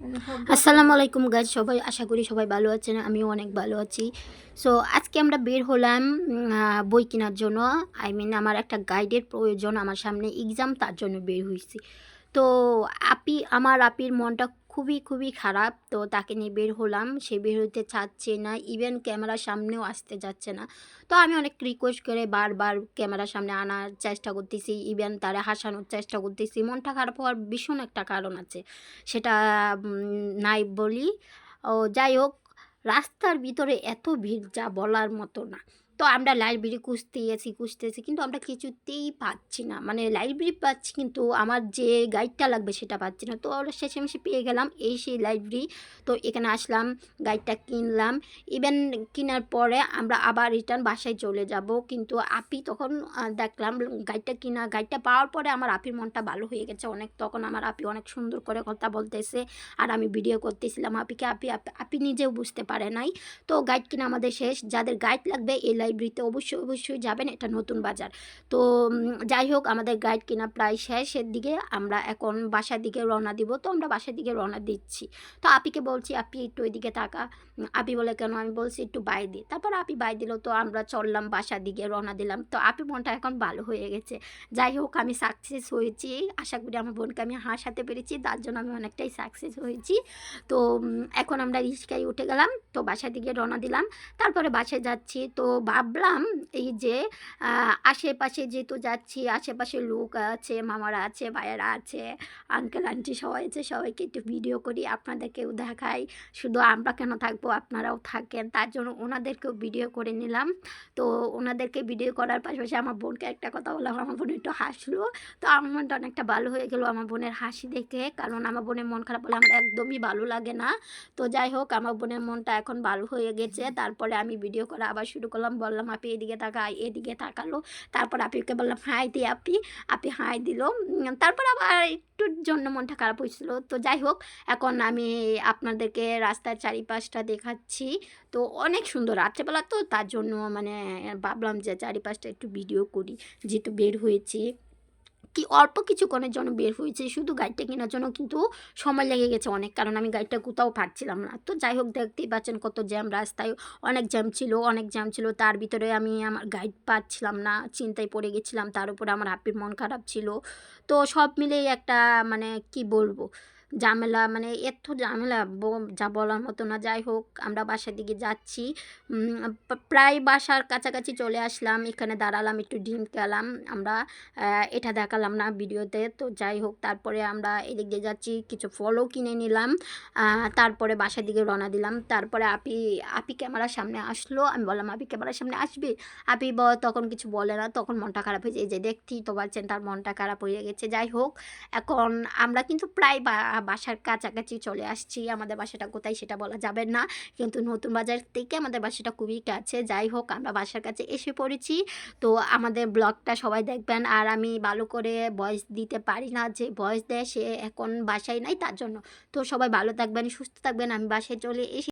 আসসালামু আলাইকুম গাইজ সবাই আশা করি সবাই ভালো আছেন, আমিও অনেক ভালো আছি। সো আজকে আমরা বের হলাম বই কেনার জন্য। আই মিন আমার একটা গাইডের প্রয়োজন, আমার সামনে এক্সাম তার জন্য বের হয়েছি। তো, আপি, আমার আপির মনটা খুবই খুবই খারাপ। তো তাকে নিয়ে বের হলাম। সে বের হতে চাচ্ছে না। ইভেন ক্যামেরার সামনেও আসতে যাচ্ছে না। তো আমি অনেক রিকোয়েস্ট করে বারবার ক্যামেরার সামনে আনার চেষ্টা করতেছি। ইভেন তারা হাসানোর চেষ্টা করতেছি। মনটা খারাপ হওয়ার ভীষণ একটা কারণ আছে। সেটা নাই বলি। ও যাই হোক, রাস্তার ভিতরে এত ভিড় যা বলার মতো না। তো আমরা লাইব্রেরি খুঁজতেছি খুঁজতেছি কিন্তু আমরা কিছুতেই পাচ্ছি না। মানে লাইব্রেরি পাচ্ছি, কিন্তু আমার যে গাইডটা লাগবে সেটা পাচ্ছি না। তো আমরা শেষেমেশে পেয়ে গেলাম, এই সেই লাইব্রেরি। তো এখানে আসলাম গাইডটা কিনলাম। ইভেন কেনার পরে আমরা আবার রিটার্ন বাসায় চলে যাব। কিন্তু আপি তখন দেখলাম গাইডটা কিনা গাইডটা পাওয়ার পরে আমার আপির মনটা ভালো হয়ে গেছে অনেক। তখন আমার আপি অনেক সুন্দর করে কথা বলতেছে আর আমি ভিডিও করতেছিলাম আপিকে আপি, আপ- নিজেও বুঝতে পারে নাই। তো গাইড কিনা আমাদের শেষ। যাদের গাইড লাগবে এই লাইব্রেরিতে অবশ্যই অবশ্যই যাবেন এটা নতুন বাজার। তো যাই হোক আমাদের গাইড কিনা প্রায় শেষের দিকে আমরা এখন বাসার দিকে রওনা দিব। তো আমরা বাসার দিকে রওনা দিচ্ছি। তো আপিকে বলছি আপি একটু ওইদিকে উম, আপি বলে কেন? আমি বলছি একটু বাই দি। তারপর আপি বাই দিল তো আমরা চললাম বাসার দিকে রওনা দিলাম। তো আপি মনটা এখন ভালো হয়ে গেছে। যাই হোক আমি সাকসেস হয়েছি। আশা করি আমার বোনকে আমি হাসাতে পেরেছি। তার জন্য আমি অনেকটাই সাকসেস হয়েছি। তো এখন আমরা রিক্সায় উঠে গেলাম। তো বাসার দিকে রওনা দিলাম। তারপরে বাসায় যাচ্ছি। তো ভাবলাম এই যে আশেপাশে যেহেতু যাচ্ছি, আশেপাশে লোক আছে, মামারা আছে, ভাইয়েরা আছে আঙ্কেল আন্টি সবাই আছে, সবাইকে একটু ভিডিও করি, আপনাদেরকেও দেখাই। শুধু আমরা কেন থাকব, আপনারাও থাকেন, তার জন্য ওনাদেরকেও ভিডিও করে নিলাম। তো ওনাদেরকে ভিডিও করার পাশাপাশি আমার বোনকে একটা কথা বললাম, আমার বোন একটু হাসলো। তো আমার মনটা অনেকটা ভালো হয়ে গেলো আমার বোনের হাসি দেখে, কারণ আমার বোনের মন খারাপ হলে আমার একদমই ভালো লাগে না। তো যাই হোক, আমার বোনের মনটা এখন ভালো হয়ে গেছে, তারপরে আমি ভিডিও করা আবার শুরু করলাম বললাম আপি এদিকে তাকাই এদিকে তাকালো। তারপর আপিকে বললাম, হাই দি আপি। আপি হাই দিল। তারপর আবার একটুর জন্য মনটা খারাপ হয়েছিল। তো যাই হোক, এখন আমি আপনাদেরকে রাস্তার চারিপাশটা দেখাচ্ছি। তো অনেক সুন্দর। রাত্রেবেলা তো তার জন্য মানে ভাবলাম যে চারিপাশটা একটু ভিডিও করি, যেহেতু বের হয়েছি। কি অল্প কিছুক্ষণের জন্য বের হয়েছে, শুধু গাড়িটা কেনার জন্য কিন্তু সময় লেগে গেছে অনেক। কারণ আমি গাড়িটা কোথাও পারছিলাম না। তো যাই হোক, দেখতেই পাচ্ছেন কত জ্যাম, রাস্তায় অনেক জ্যাম ছিল, অনেক জ্যাম ছিল। তার ভিতরে আমি আমার গাইড পাচ্ছিলাম না, চিন্তায় পড়ে গেছিলাম। তার উপরে আমার হাপির মন খারাপ ছিল। তো সব মিলেই একটা মানে কি বলব? ঝামেলা মানে এত ঝামেলা যা বলার মতো না। যাই হোক, আমরা বাসার দিকে যাচ্ছি। প্রায় বাসার কাছাকাছি চলে আসলাম। এখানে দাঁড়ালাম, একটু ডিম খেলাম। আমরা এটা দেখালাম না ভিডিওতে। তো যাই হোক, তারপরে আমরা এদিক দিয়ে যাচ্ছি, কিছু ফলও কিনে নিলাম। তারপরে বাসার দিকে রওনা দিলাম। তারপরে আপি আপি ক্যামেরার সামনে আসলো। আমি বললাম, আপি ক্যামেরার সামনে আসবি? আপি ব- তখন কিছু বলে না। তখন মনটা খারাপ হয়ে যায়। যে দেখতেই তো পারছেন তার মনটা খারাপ হয়ে গেছে। যাই হোক, এখন আমরা কিন্তু প্রায় বাসার কাছাকাছি চলে আসছি। আমাদের বাসাটা কোথায় সেটা বলা যাবে না। কিন্তু নতুন বাজার থেকে আমাদের বাসাটা খুবই কাছে। যাই হোক, আমরা বাসার কাছে এসে পড়েছি। তো আমাদের ব্লগটা সবাই দেখবেন। আর আমি ভালো করে ভয়েস দিতে পারি না। যে ভয়েস দেয় সে এখন বাসায় নাই তার জন্য। তো সবাই ভালো থাকবেন, সুস্থ থাকবেন। আমি বাসায় চলে এসে